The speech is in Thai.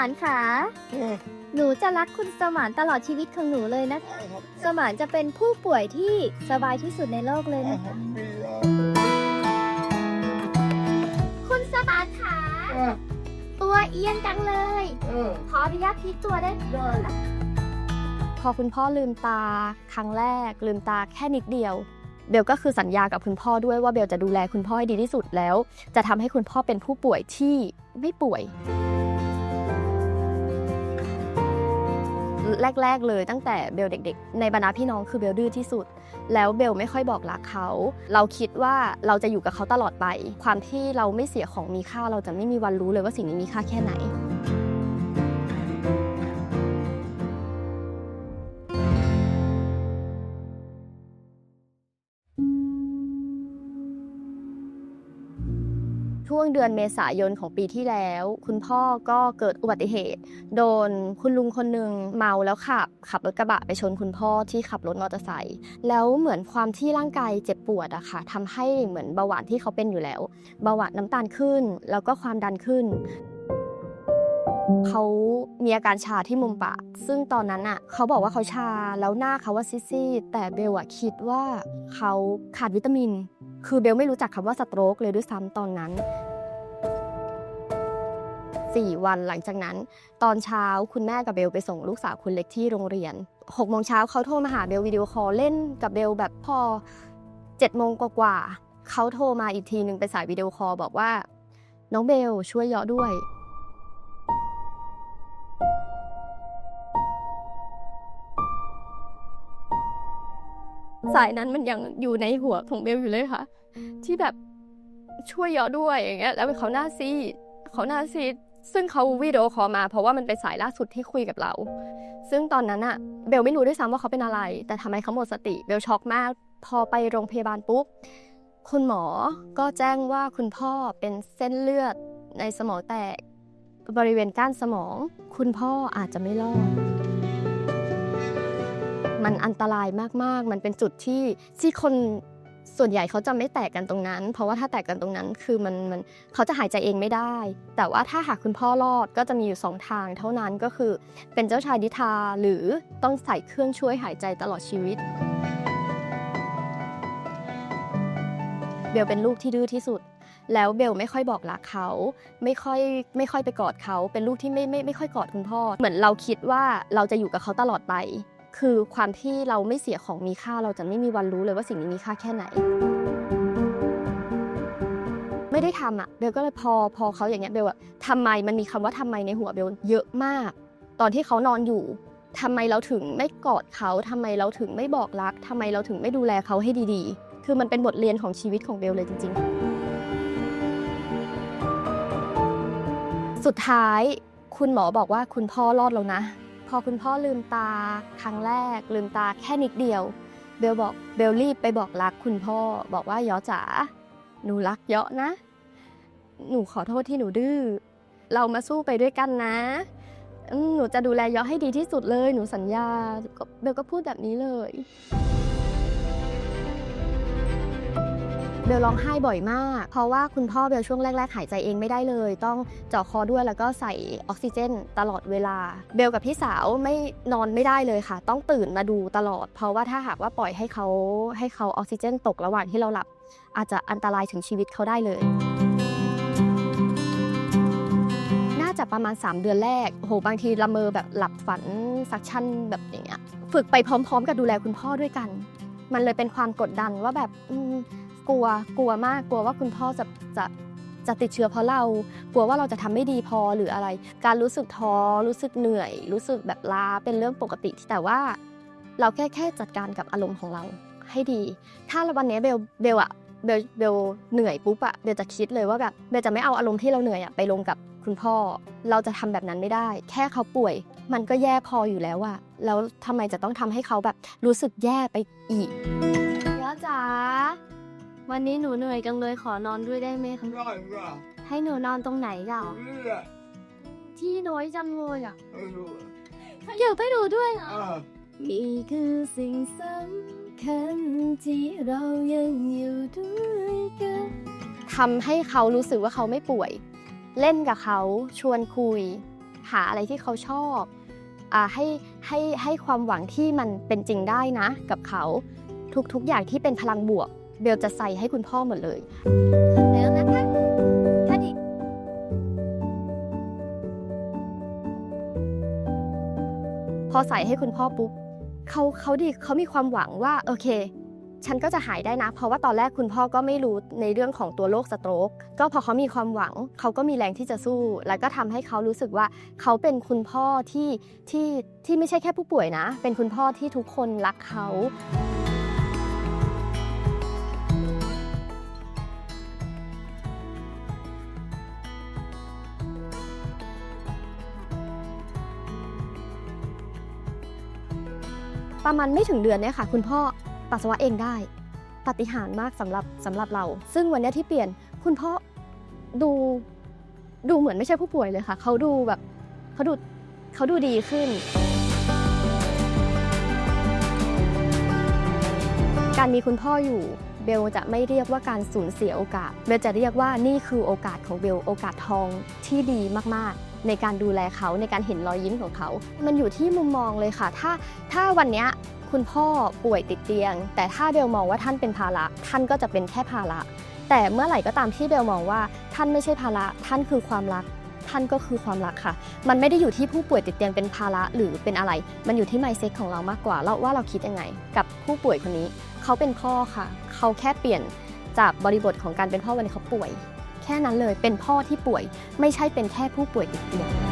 านค่ะหนูจะรักคุณสมานตลอดชีวิตของหนูเลยนะสมานจะเป็นผู้ป่วยที่สบายที่สุดในโลกเลยนะคะ คุณสมานค่ะ ตัวเอียงจังเลย ขออนุญาตพลิกตัวได้ไหมพอคุณพ่อลืมตาครั้งแรก ลืมตาแค่นิดเดียว เบลก็คือสัญญากับคุณพ่อด้วยว่าเบลจะดูแลคุณพ่อให้ดีที่สุดแล้ว จะทำให้คุณพ่อเป็นผู้ป่วยที่ไม่ป่วย แรก ๆ เลยตั้งแต่เบลเด็ก ๆ ในบรรดาพี่น้องคือเบลดื้อที่สุด แล้วเบลไม่ค่อยบอกรักเขา เราคิดว่าเราจะอยู่กับเขาตลอดไป ความที่เราไม่เสียของมีค่าเราจะไม่มีวันรู้เลยว่าสิ่งนี้มีค่าแค่ไหน ช่วงเดือนเมษายนของปีที่แล้ว คุณพ่อก็เกิดอุบัติเหตุ โดนคุณลุงคนหนึ่งเมาแล้วขับ ขับรถกระบะไปชนคุณพ่อที่ขับรถมอเตอร์ไซค์แล้วเหมือนความที่ร่างกายเจ็บปวดอะค่ะทำให้เหมือนเบาหวานที่เขาเป็นอยู่แล้วเบาหวานน้ำตาลขึ้น แล้วก็ความดันขึ้นเขามีอาการชาที่มุมปาก ซึ่งตอนนั้นอะเขาบอกว่าเขาชา แล้วหน้าเขาว่าซีดๆแต่เบลอะคิดว่าเขาขาดวิตามิน คือเบลไม่รู้จักคำว่าสโตรกเลยด้วยซ้ำตอนนั้น 4 วันหลังจากนั้น ตอนเช้าคุณแม่กับเบลไปส่งลูกสาวคุณเล็กที่โรงเรียน6โมงเช้าเขาโทรมาหาเบลวิดีโอคอลเล่นกับเบลแบบพอ7โมงกว่าๆเขาโทรมาอีกทีหนึ่งเป็นสายวิดีโอคอลบอกว่า น้องเบลช่วยเยาะด้วย สายนั้นมันยังอยู่ในหัวของเบลอยู่เลยค่ะ ที่แบบช่วยเยาะด้วยอย่างเงี้ย แล้วเขาหน้าซีดเขาหน้าซีดซึ่งเขาวิดีโอคอลมา เพราะว่ามันเป็นสายล่าสุดที่คุยกับเรา ซึ่งตอนนั้นอะเบลไม่รู้ด้วยซ้ำว่าเขาเป็นอะไร แต่ทำไมเขาหมดสติ เบลช็อกมาก พอไปโรงพยาบาลปุ๊บ คุณหมอก็แจ้งว่าคุณพ่อเป็นเส้นเลือดในสมองแตก บริเวณก้านสมอง คุณพ่ออาจจะไม่รอด มันอันตรายมากๆ มันเป็นจุดที่ที่คนส่วนใหญ่เขาจะไม่แตกกันตรงนั้น เพราะว่าถ้าแตกกันตรงนั้นคือมันมันเขาจะหายใจเองไม่ได้ แต่ว่าถ้าหากคุณพ่อรอดก็จะมีอยู่สองทาง เท่านั้นก็คือเป็นเจ้าชายนิทาหรือต้องใส่เครื่องช่วยหายใจตลอดชีวิต เบลเป็นลูกที่ดื้อที่สุด แล้วเบลไม่ค่อยบอกรักเขา ไม่ค่อยไม่ค่อยไปกอดเขา เป็นลูกที่ไม่ไม่ไม่ค่อยกอดคุณพ่อ เหมือนเราคิดว่าเราจะอยู่กับเขาตลอดไป คือความที่เราไม่เสียของมีค่าเราจะไม่มีวันรู้เลยว่าสิ่งนี้มีค่าแค่ไหน ไม่ได้ทำอะเบลก็เลยพอพอเขาอย่างเงี้ยเบลอะทำไมมันมีคำว่าทำไมในหัวเบลเยอะมาก ตอนที่เขานอนอยู่ทำไมเราถึงไม่กอดเขาทำไมเราถึงไม่บอกรักทำไมเราถึงไม่ดูแลเขาให้ดีๆ คือมันเป็นบทเรียนของชีวิตของเบลเลยจริง ๆ สุดท้ายคุณหมอบอกว่าคุณพ่อรอดแล้วนะ พอคุณพ่อลืมตาครั้งแรก ลืมตาแค่นิดเดียว เบลบอกเบลรีบไปบอกรักคุณพ่อบอกว่าย่อจ๋าหนูรักเยอะนะ หนูขอโทษที่หนูดื้อเรามาสู้ไปด้วยกันนะหนูจะดูแลเย่อให้ดีที่สุดเลย หนูสัญญาเบลก็พูดแบบนี้เลย เบลร้องไห้บ่อยมาก เพราะว่าคุณพ่อเบลช่วงแรก ๆ หายใจเองไม่ได้เลย ต้องเจาะคอด้วยแล้วก็ใส่ออกซิเจน ตลอดเวลา เบลกับพี่สาวไม่นอนไม่ได้เลยค่ะ ต้องตื่นมาดูตลอด เพราะว่าถ้าหากว่าปล่อยให้เขาให้เขาออกซิเจน ตกระหว่างที่เราหลับ อาจจะอันตรายถึงชีวิตเขาได้เลยน่าจะประมาณ 3 เดือนแรกโหบางทีละเมอแบบหลับฝันซักชั่นแบบอย่างเงี้ยฝึกไปพร้อม ๆ กับดูแลคุณพ่อด้วยกัน มันเลยเป็นความกดดันว่าแบบอื กลัวกลัวมากกลัวว่าคุณพ่อจะจะจะติดเชื้อเพราะเรา กลัวว่าเราจะทำไม่ดีพอหรืออะไร การรู้สึกท้อรู้สึกเหนื่อย รู้สึกแบบล้าเป็นเรื่องปกติแต่ว่า เราแค่แค่จัดการกับอารมณ์ของเราให้ดี ถ้าวันนี้เบลเบลอะเบลเบลเหนื่อยปุ๊บอะเบลจะคิดเลยว่าแบบเบลจะไม่เอาอารมณ์ที่เราเหนื่อยอะไปลงกับคุณพ่อ เราจะทำแบบนั้นไม่ได้ แค่เขาป่วย มันก็แย่พออยู่แล้วอะแล้วทำไมจะต้องทำให้เขาแบบรู้สึกแย่ไปอีกเดี๋ยวจ๋า วันนี้หนูเหนื่อยจังเลยขอนอนด้วยได้ไหมคะได้ค่ะให้หนูนอนตรงไหนเก่าเลือดที่น้อยจังเลยอะเอออยากไปดูด้วยเหรออ่านี่คือสิ่งสำคัญที่เรายังอยู่ด้วยกันทำให้เขารู้สึกว่าเขาไม่ป่วย เล่นกับเขาชวนคุย หาอะไรที่เขาชอบอาให้ให้ให้ความหวังที่มันเป็นจริงได้นะ กับเขาทุกๆอย่างที่เป็นพลังบวก เบลจะใส่ให้คุณพ่อหมดเลยแล้วนะคะท่านอีกพอใส่ให้คุณพ่อปุ๊บเขาเขาดีเขามีความหวังว่าโอเค ฉันก็จะหายได้นะ เพราะว่าตอนแรกคุณพ่อก็ไม่รู้ในเรื่องของตัวโรคสโตรกก็พอเขามีความหวังเขาก็มีแรงที่จะสู้ แล้วก็ทำให้เขารู้สึกว่าเขาเป็นคุณพ่อที่ที่ที่ไม่ใช่แค่ผู้ป่วยนะ เป็นคุณพ่อที่ทุกคนรักเขา ประมาณไม่ถึงเดือนเนี่ยค่ะ คุณพ่อปัสสาวะเองได้ปฏิหารมากสำหรับสำหรับเรา ซึ่งวันนี้ที่เปลี่ยนคุณพ่อดูดูเหมือนไม่ใช่ผู้ป่วยเลยค่ะ เขาดูแบบเขาดูเขาดูดีขึ้น การมีคุณพ่ออยู่เบลจะไม่เรียกว่าการสูญเสียโอกาสเบลจะเรียกว่านี่คือโอกาสของเบลโอกาสทองที่ดีมากๆ ในการดูแลเขาในการเห็นรอยยิ้มของเขา มันอยู่ที่มุมมองเลยค่ะ ถ้าถ้าวันนี้คุณพ่อป่วยติดเตียง แต่ถ้าเบลมองว่าท่านเป็นภาระ ท่านก็จะเป็นแค่ภาระ แต่เมื่อไหร่ก็ตามที่เบลมองว่า ท่านไม่ใช่ภาระ ท่านคือความรัก ท่านก็คือความรักค่ะ มันไม่ได้อยู่ที่ผู้ป่วยติดเตียงเป็นภาระหรือเป็นอะไร มันอยู่ที่ mindset ของเรามากกว่าเราว่าเราคิดยังไง กับผู้ป่วยคนนี้ เขาเป็นพ่อค่ะ เขาแค่เปลี่ยนจากบริบทของการเป็นพ่อวันนี้เขาป่วย แค่นั้นเลยเป็นพ่อที่ป่วยไม่ใช่เป็นแค่ผู้ป่วยติดเตียง